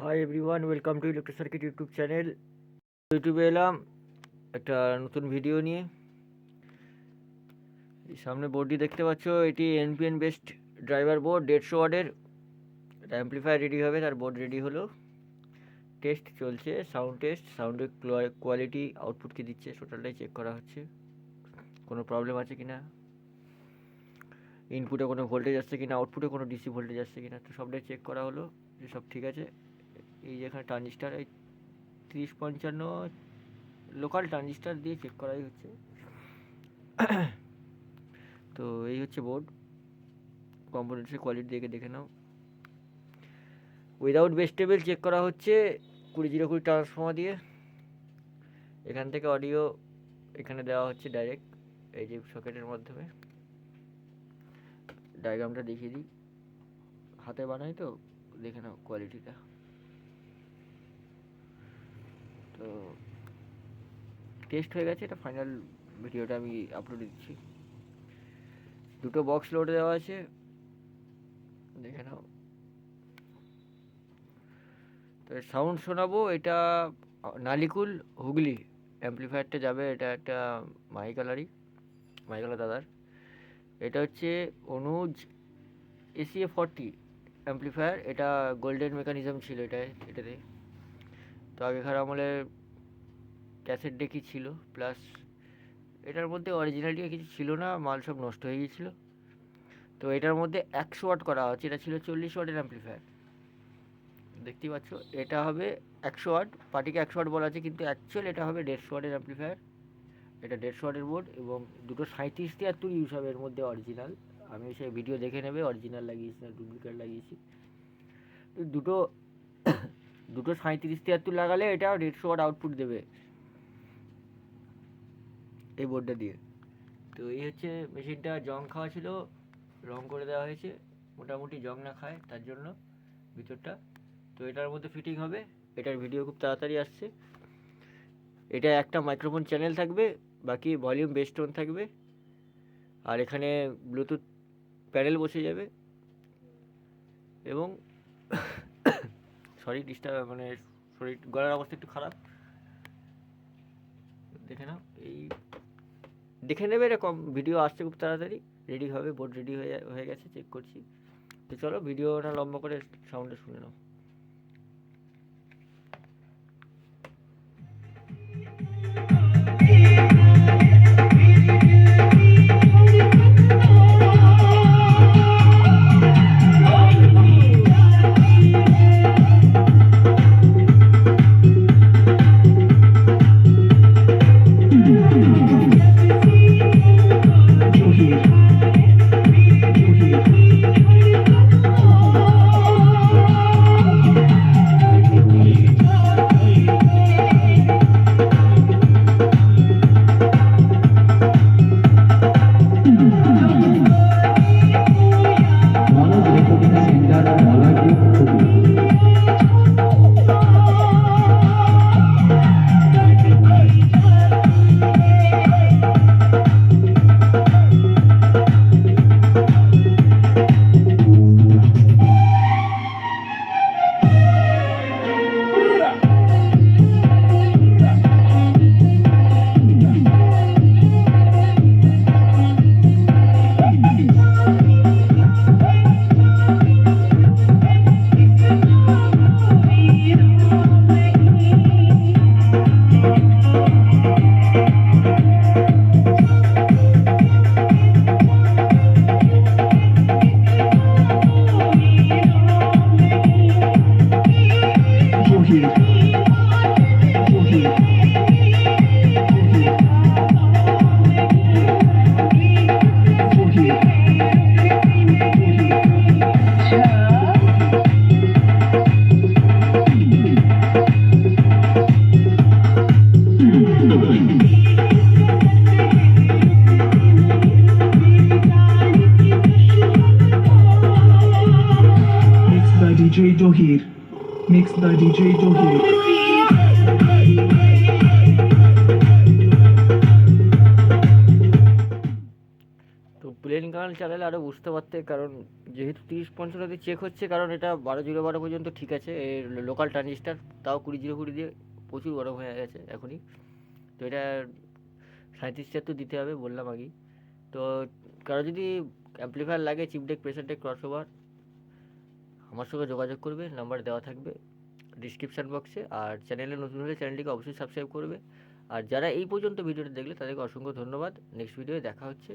Hi everyone welcome to Electro Circuit YouTube channel ইউটিউবে এলাম, একটা নতুন ভিডিও নিয়ে। সামনে বোর্ডটি দেখতে পাচ্ছ, এটি এনপিএন বেস্ট ড্রাইভার বোর্ড দেড়শো ওয়ার্ডের অ্যাম্পলিফায়ার রেডি হবে, তার বোর্ড রেডি হলো। টেস্ট চলছে সাউন্ড টেস্ট সাউন্ডের কোয়ালিটি আউটপুট কি দিচ্ছে টোটালটাই চেক করা হচ্ছে। কোনো প্রবলেম আছে কি না ইনপুটে কোনো ভোল্টেজ আসছে কিনা আউটপুটে কোনো ডিসি ভোল্টেজ আসছে কিনা, তো সবটাই চেক করা হলো, যে সব ঠিক আছে। এই যেখানে ট্রানজিস্টার এই তিরিশ পঞ্চান্ন লোকাল ট্রানজিস্টার দিয়ে চেক করাই হচ্ছে। তো এই হচ্ছে বোর্ড কম্পোনেন্টসের কোয়ালিটি দেখে দেখে নাও। উইদাউট বেস্টেবল চেক করা হচ্ছে কুড়ি জিরো কুড়ি ট্রান্সফর্মার দিয়ে। এখান থেকে অডিও এখানে দেওয়া হচ্ছে ডাইরেক্ট এই যে সকেটের মাধ্যমে। ডায়াগ্রামটা দেখিয়ে দিই। হাতে বানাই তো, দেখে নাও কোয়ালিটিটা তো টেস্ট হয়ে গেছে, এটা ফাইনাল ভিডিওটা আমি আপলোড দিচ্ছি। দুটো বক্স লোড দেওয়া আছে। দেখে নাও। তো সাউন্ড শোনাবো, এটা, নালিকুল হুগলি অ্যাম্পলিফায়ারটা যাবে, এটা একটা মাইকালারই মাইকালা দাদার। এটা হচ্ছে অনুজ এসিএ ফর্টি অ্যাম্পলিফায়ার এটা গোল্ডেন মেকানিজম ছিল এটা, এটাতে। তো আগেকার আমলে ক্যাসেট ডেকই ছিল? প্লাস এটার মধ্যে অরিজিনালিটি কিছু ছিল না, মাল সব নষ্ট হয়ে গিয়েছিল। তো এটার মধ্যে একশো ওয়াট করা হচ্ছে এটা ছিল চল্লিশ ওয়াটের অ্যাম্পলিফায়ার দেখতেই পাচ্ছ, এটা হবে একশো ওয়াট পার্টিকে একশো ওয়াট বলা আছে, কিন্তু অ্যাকচুয়াল এটা হবে দেড়শো ওয়াটের অ্যাম্পলিফায়ার এটা দেড়শো ওয়াটের বোর্ড এবং দুটো সাঁত্রিশ তিয়াত্তর ইউজ হবে এর মধ্যে অরিজিনাল। আমি সেই ভিডিও দেখে নেবে অরিজিনাল লাগিয়েছি না ডুপ্লিকেট লাগিয়েছি। দুটো দুটো সাঁত্রিশ তিয়াত্তর লাগালে এটা দেড়শো ওয়াট আউটপুট দেবে এই বোর্ডটা দিয়ে। তো এই হচ্ছে মেশিনটা জং খাওয়া ছিল, রং করে দেওয়া হয়েছে, মোটামুটি জং না খায়, তার জন্য ভিতরটা। তো এটার মধ্যে ফিটিং হবে, এটার ভিডিও খুব তাড়াতাড়ি আসছে। এটা একটা মাইক্রোফোন চ্যানেল থাকবে, বাকি ভলিউম বেস্টোন থাকবে। আর এখানে ব্লুটুথ প্যানেল বসে যাবে। এবং সরি ডিস্টার্ব মানে শরীর, গলার অবস্থা একটু খারাপ। দেখে নাও, এই দেখে নেবে এরকম ভিডিও আসছে খুব তাড়াতাড়ি রেডি হবে বোর্ড রেডি হয়ে হয়ে গেছে চেক করছি। তো চলো ভিডিওটা লম্বা করে সাউন্ডে শুনে নাও। DJ Johir. Mixed by DJ Johir. Plain গান চালালে আরও বুঝতে পারতে, কারণ যেহেতু তিরিশ পঞ্চান্নতে চেক হচ্ছে, কারণ এটা বারো জিরো বারো পর্যন্ত ঠিক আছে, এর লোকাল ট্রানজিস্টার তাও কুড়ি জিরো কুড়ি দিয়ে প্রচুর গরম হয়ে গেছে এখনই তো এটা সাঁত্রিশ তো দিতে হবে বললাম আগেই তো কারও যদি অ্যাম্পলিফায়ার লাগে chip deck deck cross over আমার সঙ্গে যোগাযোগ করবে, নাম্বার দেওয়া থাকবে ডিসক্রিপশান বক্সে আর চ্যানেলে নতুন হলে চ্যানেলটিকে অবশ্যই সাবস্ক্রাইব করবে। আর যারা এই পর্যন্ত ভিডিওটা দেখলে, তাদেরকে অসংখ্য ধন্যবাদ। নেক্সট ভিডিওয়ে দেখা হচ্ছে।